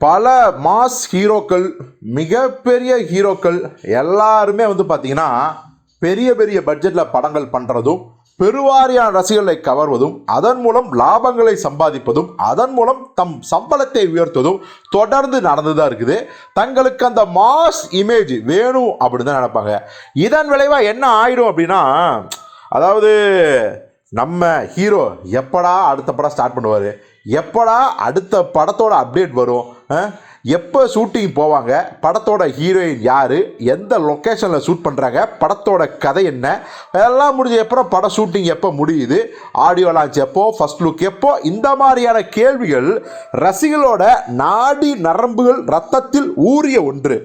பல மாஸ் ஹீரோக்கள் மிகப்பெரிய ஹீரோக்கள் எல்லாருமே வந்து பார்த்தீங்கன்னா பெரிய பெரிய பட்ஜெட்டில் படங்கள் பண்ணுறதும் பெருவாரியான ரசிகர்களை கவர்வதும் அதன் மூலம் லாபங்களை சம்பாதிப்பதும் அதன் மூலம் தம் சம்பளத்தை உயர்த்துவதும் தொடர்ந்து நடந்து தான் இருக்குது. தங்களுக்கு அந்த மாஸ் இமேஜ் வேணும் அப்படின்னு தான் நினைப்பாங்க. இதன் விளைவாக என்ன ஆயிடும் அப்படின்னா அதாவது நம்ம ஹீரோ எப்படா அடுத்த படம் ஸ்டார்ட் பண்ணுவார்? எப்படா அடுத்த படத்தோட அப்டேட் வரும்? எப்போ ஷூட்டிங் போவாங்க? படத்தோட ஹீரோயின் யார்? எந்த லொக்கேஷனில் ஷூட் பண்ணுறாங்க படத்தோட கதை என்ன? எல்லாம் முடிஞ்ச அப்புறம் படம் ஷூட்டிங் எப்போ முடியுது? ஆடியோ லான்ச் எப்போ? ஃபர்ஸ்ட் லுக் எப்போ? இந்த மாதிரியான கேள்விகள் ரசிகளோட நாடி நரம்புகள் ரத்தத்தில் ஊறிய ஒன்று.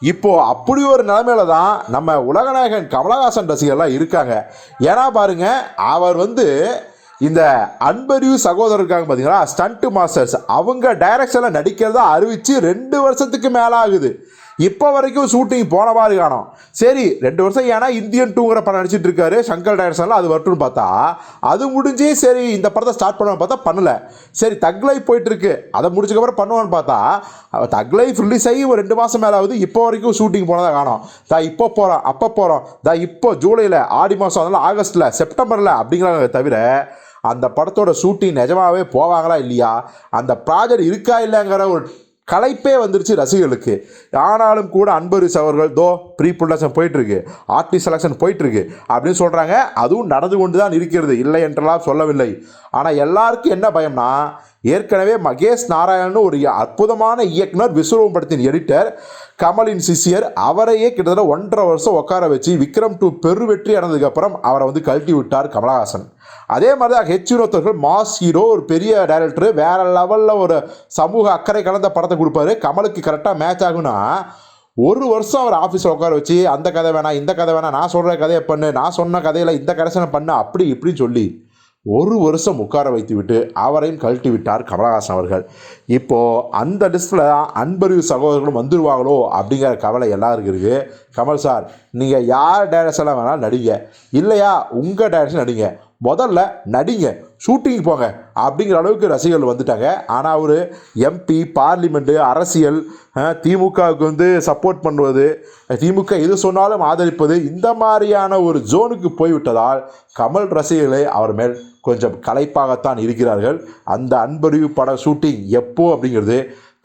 இப்போ அப்படி ஒரு நிலைமையில தான் நம்ம உலகநாயகன் கமலஹாசன் ரசிகர்லாம் இருக்காங்க. ஏன்னா பாருங்க அவர் வந்து இந்த அன்பறிவு சகோதரர் இருக்காங்க பார்த்தீங்களா ஸ்டண்ட் மாஸ்டர்ஸ். அவங்க டைரக்ஷனில் நடிக்கிறதா அறிவித்து ரெண்டு வருஷத்துக்கு மேலே ஆகுது இப்போ வரைக்கும் ஷூட்டிங் போன மாதிரி காணும். சரி ரெண்டு வருஷம் ஏன்னா இந்தியன் டூங்கிற படம் நடிச்சிட்டு இருக்காரு. சங்கர் டைரக்ஷனில் அது வரட்டும்னு பார்த்தா அது முடிஞ்சு சரி இந்த படத்தை ஸ்டார்ட் பண்ணுவான்னு பார்த்தா பண்ணல. சரி தக் லைஃப் போயிட்டு இருக்கு. அதை முடிச்சக்கப்புறம் பண்ணுவான்னு பார்த்தா தக் லைஃப் ரிலீஸ் ஆகி ஒரு ரெண்டு மாதம் மேலே ஆகுது இப்போ வரைக்கும் ஷூட்டிங் போனதாக காணோம். தா இப்போ போகிறோம் அப்போ போகிறோம் தா இப்போ ஜூலையில் ஆடி மாதம் அதெல்லாம் ஆகஸ்ட்டில் செப்டம்பரில் அப்படிங்கிறாங்க தவிர அந்த படத்தோட ஷூட்டிங் நிஜமாவே போவாங்களா இல்லையா? அந்த ப்ராஜெக்ட் இருக்கா இல்லைங்கிற ஒரு களைப்பே வந்துருச்சு ரசிகர்களுக்கு. ஆனாலும் கூட அன்பரிஸ் அவர்கள் தோ ப்ரீ ப்ரொடக்ஷன் போயிட்டுருக்கு. ஆர்டிஸ்ட் செலெக்ஷன் போயிட்டுருக்கு. அப்படின்னு சொல்கிறாங்க அதுவும் நடந்து கொண்டு தான் இருக்கிறது. இல்லை என்றெல்லாம் சொல்லவில்லை. ஆனால் எல்லாருக்கும் என்ன பயம்னா ஏற்கனவே மகேஷ் நாராயணன் ஒரு அற்புதமான இயக்குனர் விஸ்வரூபம் படத்தின் எடிட்டர் கமலின் சிஷியர் அவரையே கிட்டத்தட்ட ஒன்றரை வருஷம் உட்கார வச்சு விக்ரம் டூ பெரு வெற்றி அடைந்ததுக்கப்புறம் அவரை வந்து கழட்டி விட்டார் கமலஹாசன். அதே மாதிரி தான் ஹெச் வினோத்தர்கள் மாஸ் ஹீரோ ஒரு பெரிய டைரக்டர் வேற லெவலில் ஒரு சமூக அக்கறை கலந்த படத்தை கொடுப்பாரு. கமலுக்கு கரெக்டாக மேட்ச் ஆகுனா ஒரு வருஷம் அவர் ஆஃபீஸில் உட்கார வச்சு அந்த கதை வேணாம் இந்த கதை வேணாம் நான் சொல்கிற கதையை பண்ணு நான் சொன்ன கதையில் இந்த கரெக்ஷனை பண்ணு அப்படி இப்படின்னு சொல்லி ஒரு வருஷம் உட்கார வைத்து விட்டு அவரையும் கழட்டி விட்டார் கமலஹாசன் அவர்கள். இப்போது அந்த லிஸ்ட்டில் அன்பறிவு சகோதரர்களும் வந்துடுவாங்களோ அப்படிங்கிற கவலை எல்லாருக்கும் இருக்குது கமல் சார் நீங்கள் யார் டைரக்ஷனில் வேணாலும் நடிங்க. இல்லையா உங்கள் டைரக்ஷன் நடிங்க. முதல்ல நடிங்க ஷூட்டிங் போங்க அப்படிங்கிற அளவுக்கு ரசிகர்கள் வந்துட்டாங்க. ஆனால் அவர் எம்பி பார்லிமெண்ட்டு அரசியல் திமுகவுக்கு வந்து சப்போர்ட் பண்ணுவது திமுக எது சொன்னாலும் ஆதரிப்பது இந்த மாதிரியான ஒரு ஜோனுக்கு போய்விட்டதால் கமல் ரசிகர்களே அவர் மேல் கொஞ்சம் கலைப்பாகத்தான் இருக்கிறார்கள். அந்த அன்பறிவு பட ஷூட்டிங் எப்போ அப்படிங்கிறது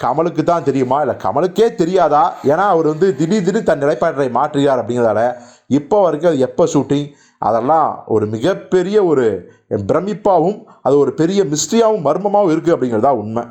கமலுக்கு தான் தெரியுமா? இல்லை கமலுக்கே தெரியாதா? ஏன்னா அவர் வந்து திடீர் திடீர் தன் நிலைப்பாட்டை மாற்றுகிறார் அப்படிங்கிறதால இப்போ வரைக்கும் அது எப்போ ஷூட்டிங் அதெல்லாம் ஒரு மிகப்பெரிய ஒரு பிரமிப்பாகவும் அது ஒரு பெரிய மிஸ்ட்ரியாகவும் மர்மமாகவும் இருக்குது அப்படிங்கிறது தான் உண்மை.